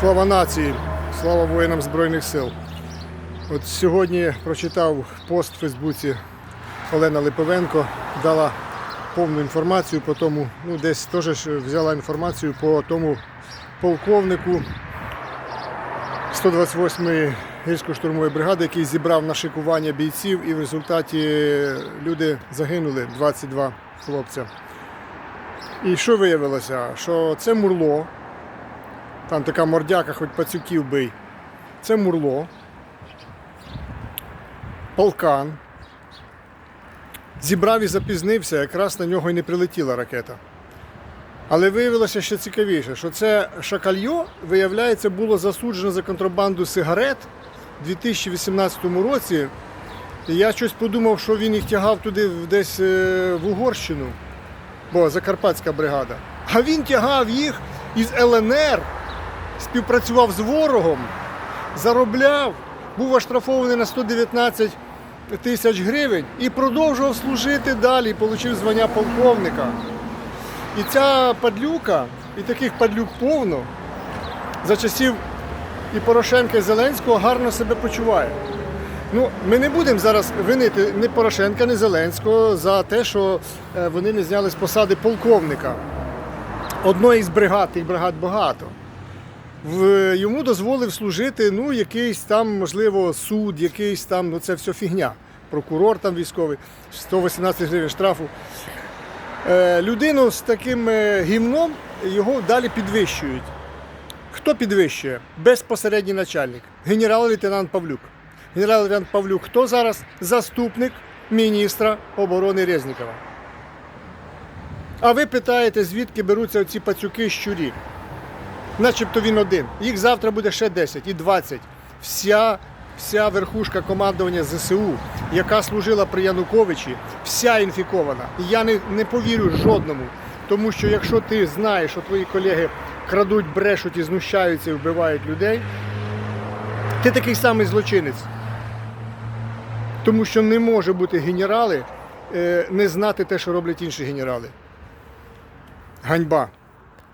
Слава нації, слава воїнам Збройних сил. От сьогодні прочитав пост в Фейсбуці Олена Липовенко, дала повну інформацію по тому, ну десь теж взяла інформацію по тому полковнику 128-ї гірсько-штурмової бригади, який зібрав на шикування бійців, і в результаті люди загинули, 22 хлопця. І що виявилося? Що це Мурло, там така мордяка, хоч пацюків бий. Це Мурло, Полкан. Зібрав і запізнився, якраз на нього і не прилетіла ракета. Але виявилося ще цікавіше, що це шакальйо, виявляється, було засуджено за контрабанду сигарет у 2018 році. І я щось подумав, що він їх тягав туди десь е, в Угорщину, бо Закарпатська бригада. А він тягав їх із ЛНР, співпрацював з ворогом, заробляв, був оштрафований на 119 тисяч гривень і продовжував служити далі, отримав звання полковника. І ця падлюка, і таких падлюк повно, за часів і Порошенка, і Зеленського гарно себе почуває. Ну, ми не будемо зараз винити ні Порошенка, ні Зеленського за те, що е, вони не зняли з посади полковника. Одної з бригад, тих бригад багато. Йому дозволив служити ну, якийсь там, можливо, суд, якийсь там, ну це все фігня. Прокурор там військовий, 118 гривень штрафу. Е, людину з таким е, гімном його далі підвищують. Хто підвищує? Безпосередній начальник. Генерал-лейтенант Павлюк. Генерал-лейтенант Павлюк, хто зараз заступник міністра оборони Резнікова. А ви питаєте, звідки беруться оці пацюки щурі? Начебто він один. Їх завтра буде ще 10 і 20. Вся, вся верхушка командування ЗСУ, яка служила при Януковичі, вся інфікована. Я не, не повірю жодному. Тому що якщо ти знаєш, що твої колеги крадуть, брешуть і знущаються і вбивають людей, ти такий самий злочинець. Тому що не може бути генерали, е, не знати те, що роблять інші генерали. Ганьба.